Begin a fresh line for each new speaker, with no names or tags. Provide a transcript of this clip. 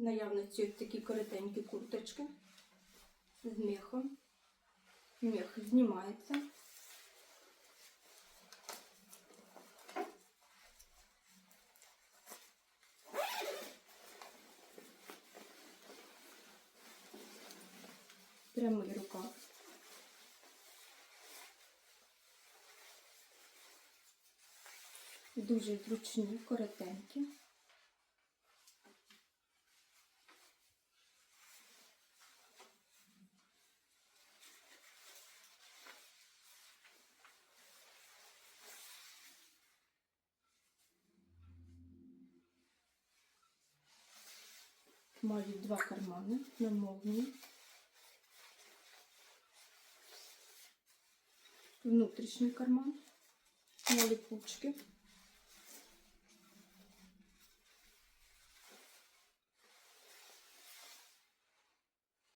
наявності такі коротенькі курточки з мехом. Мех знімається. Прямий рукав. Дуже зручні, коротенькі. Мають два кармани на молнії. Внутрішній карман на липучки.